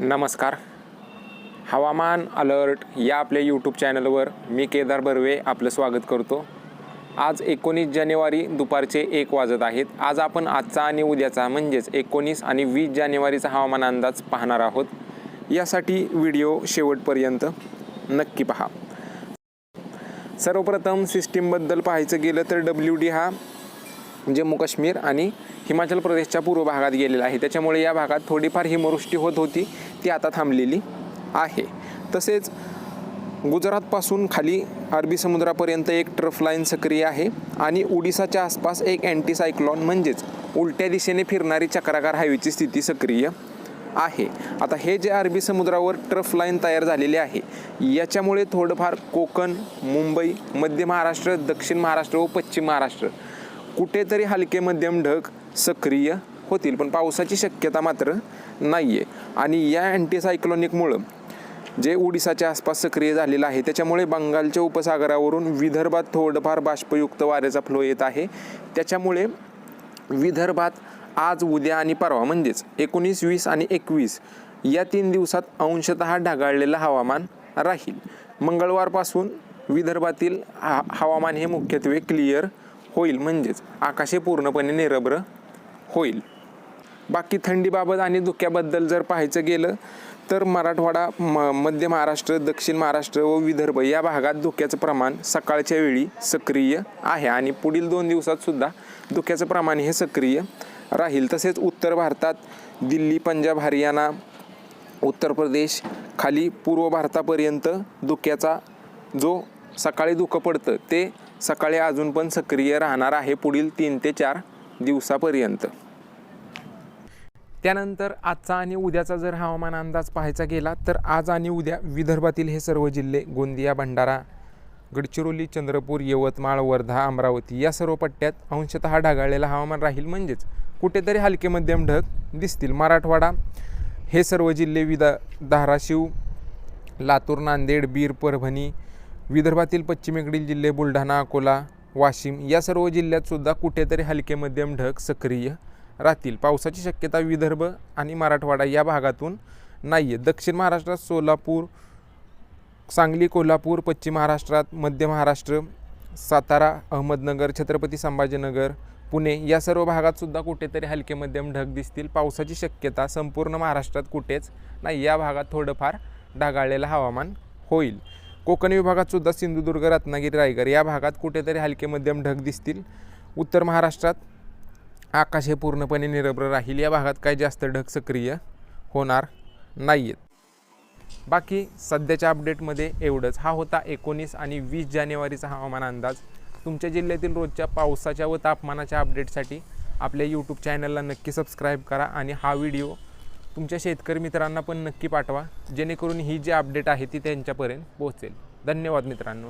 नमस्कार. हवामान अलर्ट या आपल्या यूट्यूब चॅनलवर मी केदार बर्वे आपलं स्वागत करतो. आज एकोणीस जानेवारी दुपारचे एक वाजत आहेत. आज आपण आजचा आणि उद्याचा म्हणजेच एकोणीस आणि वीस जानेवारीचा हवामान अंदाज पाहणार आहोत. यासाठी व्हिडिओ शेवटपर्यंत नक्की पहा. सर्वप्रथम सिस्टीमबद्दल पाहायचं गेलं तर डब्ल्यू डी हा म्हणजे जम्मू काश्मीर आणि हिमाचल प्रदेशच्या पूर्व भागात गेलेला आहे. त्याच्यामुळे या भागात थोडीफार हिमवृष्टी होत होती ती आता थांबलेली आहे. तसेच गुजरातपासून खाली अरबी समुद्रापर्यंत एक ट्रफ लाईन सक्रिय आहे आणि ओडिसाच्या आसपास एक अँटीसायक्लॉन म्हणजेच उलट्या दिशेने फिरणारी चक्राकार हायवेची स्थिती सक्रिय आहे. आता हे जे अरबी समुद्रावर ट्रफ लाईन तयार झालेली आहे याच्यामुळे थोडंफार कोकण मुंबई मध्य महाराष्ट्र दक्षिण महाराष्ट्र व पश्चिम महाराष्ट्र कुठेतरी हलके मध्यम ढग सक्रिय होतील पण पावसाची शक्यता मात्र नाही आहे आणि या अँटीसायक्लॉनिकमुळं जे ओडिसाच्या आसपास सक्रिय झालेलं आहे त्याच्यामुळे बंगालच्या उपसागरावरून विदर्भात थोडंफार बाष्पयुक्त वाऱ्याचा फ्लो येत आहे. त्याच्यामुळे विदर्भात आज उद्या आणि परवा म्हणजेच एकोणीस वीस आणि एकवीस या तीन दिवसात अंशतः ढगाळलेलं हवामान राहील. मंगळवारपासून विदर्भातील हा हवामान हे मुख्यत्वे क्लिअर होईल म्हणजेच आकाशे पूर्णपणे निरभ्र होईल. बाकी थंडीबाबत आणि धुक्याबद्दल जर पाहायचं गेलं तर मराठवाडा म मध्य महाराष्ट्र दक्षिण महाराष्ट्र व विदर्भ या भागात धुक्याचं प्रमाण सकाळच्या वेळी सक्रिय आहे आणि पुढील दोन दिवसात सुद्धा धुक्याचं प्रमाण हे सक्रिय राहील. तसेच उत्तर भारतात दिल्ली पंजाब हरियाणा उत्तर प्रदेश खाली पूर्व भारतापर्यंत धुक्याचा जो सकाळी धुकं पडतं ते सकाळी अजून पण सक्रिय राहणार आहे पुढील तीन ते चार दिवसापर्यंत. त्यानंतर आजचा आणि उद्याचा जर हवामान अंदाज पाहायचा गेला तर आज आणि उद्या विदर्भातील हे सर्व जिल्हे गोंदिया भंडारा गडचिरोली चंद्रपूर यवतमाळ वर्धा अमरावती या सर्व पट्ट्यात अंशतः ढगाळलेलं हवामान राहील. म्हणजेच कुठेतरी हलके मध्यम ढग दिसतील. मराठवाडा हे सर्व जिल्हे विदा धाराशिव लातूर नांदेड बीर परभणी विदर्भातील पश्चिमेकडील जिल्हे बुलढाणा अकोला वाशिम या सर्व जिल्ह्यातसुद्धा कुठेतरी हलके मध्यम ढग सक्रिय राहतील. पावसाची शक्यता विदर्भ आणि मराठवाडा या भागातून नाही आहे दक्षिण महाराष्ट्रात सोलापूर सांगली कोल्हापूर पश्चिम महाराष्ट्रात मध्य महाराष्ट्र सातारा अहमदनगर छत्रपती संभाजीनगर पुणे या सर्व भागातसुद्धा कुठेतरी हलके मध्यम ढग दिसतील. पावसाची शक्यता संपूर्ण महाराष्ट्रात कुठेच नाही या भागात थोडंफार ढगाळलेलं हवामान होईल. कोकण विभागात सुद्धा सिंधुदुर्ग रत्नागिरी रायगड या भागात कुठेतरी हलके मध्यम ढग दिसतील. उत्तर महाराष्ट्रात आकाश हे पूर्णपणे निरभ्र राहील. या भागात काही जास्त ढग सक्रिय होणार नाही आहेत बाकी सध्याच्या अपडेटमध्ये एवढंच. हा होता एकोणीस आणि वीस जानेवारीचा हवामान अंदाज. तुमच्या जिल्ह्यातील रोजच्या पावसाच्या व तापमानाच्या अपडेटसाठी आपल्या यूट्यूब चॅनलला नक्की सबस्क्राईब करा आणि हा व्हिडिओ तुमच्या शेतकरी मित्रांना पण नक्की पाठवा जेणेकरून ही जी अपडेट आहे ती त्यांच्यापर्यंत पोहोचेल. धन्यवाद मित्रांनो.